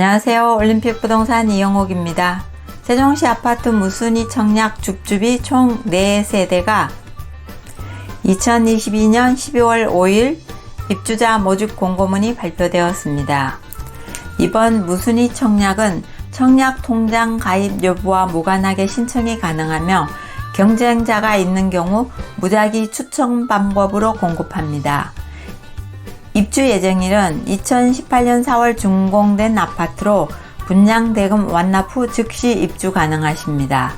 안녕하세요. 올림픽 부동산 이영옥입니다. 세종시 아파트 무순이 청약 줍줍이 총 4세대가 2022년 12월 5일 입주자 모집 공고문이 발표되었습니다. 이번 무순이 청약은 청약 통장 가입 여부와 무관하게 신청이 가능하며 경쟁자가 있는 경우 무작위 추천 방법으로 공급합니다. 입주 예정일은 2018년 4월 준공된 아파트로 분양 대금 완납 후 즉시 입주 가능하십니다.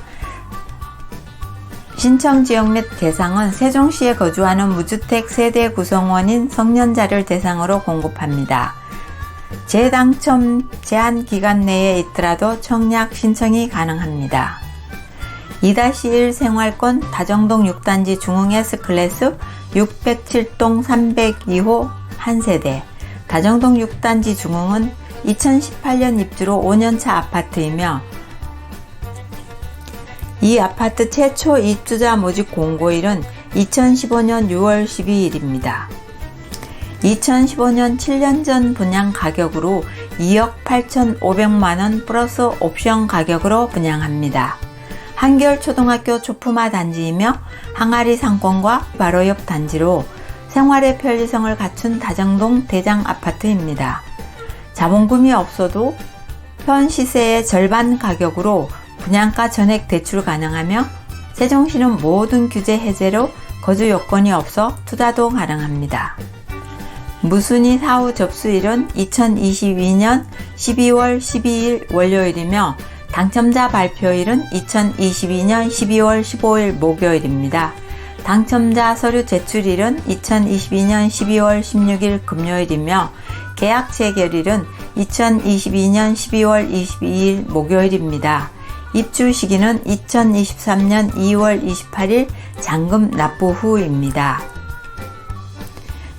신청 지역 및 대상은 세종시에 거주하는 무주택 세대 구성원인 성년자를 대상으로 공급합니다. 재당첨 제한 기간 내에 있더라도 청약 신청이 가능합니다. 2-1 생활권 다정동 6단지 중흥 S클래스 607동 302호 한 세대 다정동 6단지 중흥은 2018년 입주로 5년차 아파트이며 이 아파트 최초 입주자 모집 공고일은 2015년 6월 12일입니다. 2015년 7년 전 분양 가격으로 2억 8,500만원 플러스 옵션 가격으로 분양합니다. 한겨울 초등학교 초품화 단지이며 항아리 상권과 바로 옆 단지로 생활의 편리성을 갖춘 다정동 대장 아파트입니다. 자본금이 없어도 현 시세의 절반 가격으로 분양가 전액 대출 가능하며 세종시는 모든 규제 해제로 거주 요건이 없어 투자도 가능합니다. 무순이 사후 접수일은 2022년 12월 12일 월요일이며 당첨자 발표일은 2022년 12월 15일 목요일입니다. 당첨자 서류 제출일은 2022년 12월 16일 금요일이며 계약 체결일은 2022년 12월 22일 목요일입니다. 입주 시기는 2023년 2월 28일 잔금 납부 후입니다.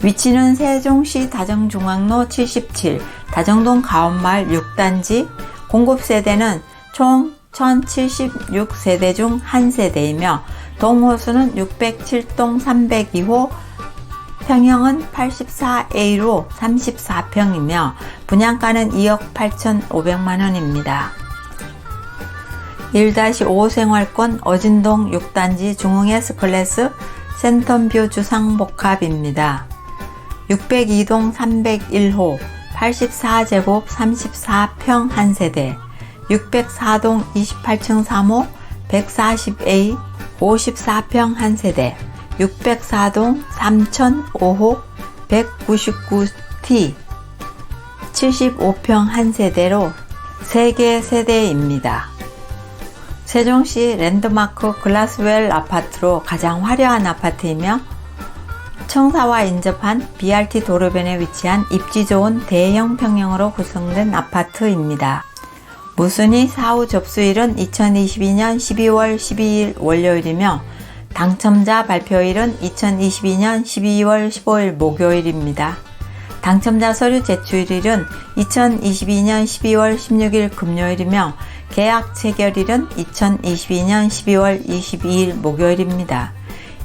위치는 세종시 다정중앙로 77, 다정동 가온마을 6단지, 공급세대는 총 1076세대 중 한 세대이며 동호수는 607동 302호, 평형은 84A로 34평이며 분양가는 2억 8,500만 원입니다. 1-5 생활권 어진동 6단지 중흥 S클래스 센텀뷰 주상복합입니다. 602동 301호 84제곱 34평 한 세대 604동 28층 3호 140A 54평 한 세대 604동 3005호 199T 75평 한 세대로 3개 세대입니다. 세종시 랜드마크 글라스웰 아파트로 가장 화려한 아파트이며 청사와 인접한 BRT 도로변에 위치한 입지 좋은 대형 평형으로 구성된 아파트입니다. 무순이 사후 접수일은 2022년 12월 12일 월요일이며 당첨자 발표일은 2022년 12월 15일 목요일입니다. 당첨자 서류 제출일은 2022년 12월 16일 금요일이며 계약 체결일은 2022년 12월 22일 목요일입니다.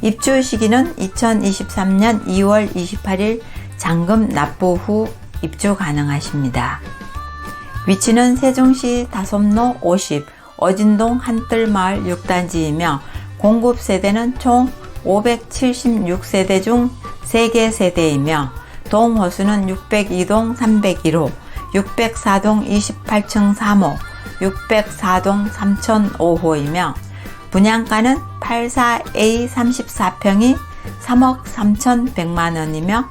입주 시기는 2023년 2월 28일 잔금 납부 후 입주 가능하십니다. 위치는 세종시 다솜로 50, 어진동 한뜰마을 6단지이며 공급 세대는 총 576세대 중 3개 세대이며 동호수는 602동 301호, 604동 28층 3호, 604동 3005호이며 분양가는 84A 34평이 3억 3,100만원이며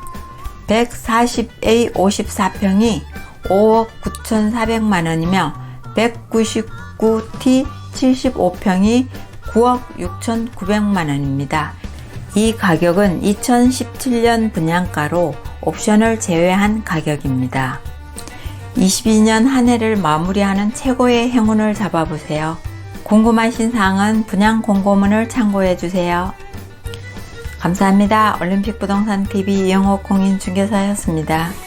140A 54평이 5억 9,400만 원이며 199T 75평이 9억 6,900만 원입니다. 이 가격은 2017년 분양가로 옵션을 제외한 가격입니다. 22년 한 해를 마무리하는 최고의 행운을 잡아보세요. 궁금하신 사항은 분양 공고문을 참고해 주세요. 감사합니다. 올림픽 부동산 TV 이영호 공인 중개사였습니다.